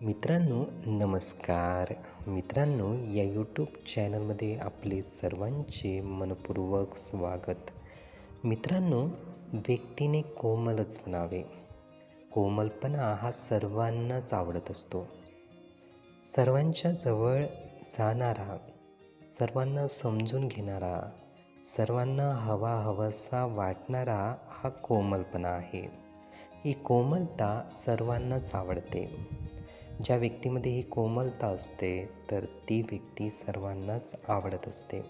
मित्रांनो नमस्कार. मित्रांनो या यूट्यूब चॅनलमध्ये आपले सर्वांचे मनपूर्वक स्वागत. मित्रांनो व्यक्तीने कोमलच म्हणावे. कोमलपणा हा सर्वांनाच आवडत असतो. सर्वांच्या जवळ जाणारा सर्वांना समजून घेणारा सर्वांना हवा हवासा वाटणारा हा कोमलपणा आहे. ही कोमलता सर्वांनाच आवडते. ज्या व्यक्तीमध्ये ही कोमलता असते तर ती व्यक्ती सर्वांनाच आवडत असते.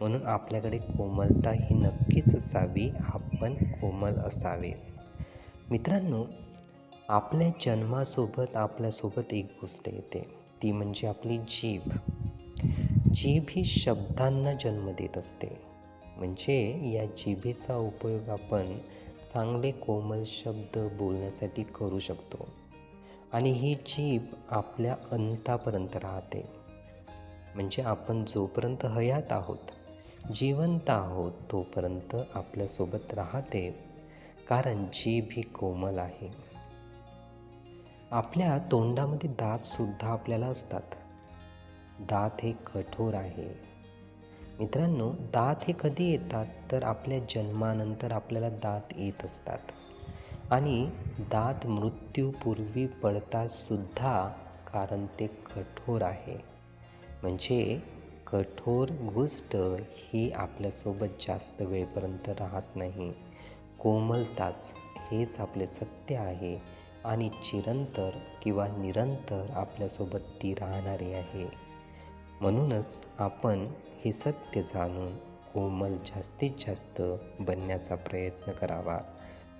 म्हणून आपल्याकडे कोमलता ही नक्कीच असावी आपण कोमल असावे. मित्रांनो आपल्या जन्मासोबत आपल्यासोबत एक गोष्ट येते. ती म्हणजे आपली जीभ. जीभ ही शब्दांना जन्म देत असते. म्हणजे या जिभेचा उपयोग आपण चांगले कोमल शब्द बोलण्यासाठी करू शकतो. आणि ही जीभ आपल्या अंतापर्यंत राहते. म्हणजे आपण जोपर्यंत हयात आहोत जिवंत आहोत तोपर्यंत आपल्यासोबत राहते. कारण जीभ ही कोमल आहे. आपल्या तोंडामध्ये दातसुद्धा आपल्याला असतात. दात हे कठोर आहे. मित्रांनो दात हे कधी येतात? तर आपल्या जन्मानंतर आपल्याला दात येत असतात. आणि दात मृत्यूपूर्वी पडतातसुद्धा कारण ते कठोर आहे. म्हणजे कठोर गोष्ट ही आपल्यासोबत जास्त वेळपर्यंत राहत नाही. कोमलताच हेच आपले सत्य आहे आणि चिरंतर किंवा निरंतर आपल्यासोबत ती राहणारी आहे. म्हणूनच आपण हे सत्य जाणून कोमल जास्तीत जास्त बनण्याचा प्रयत्न करावा.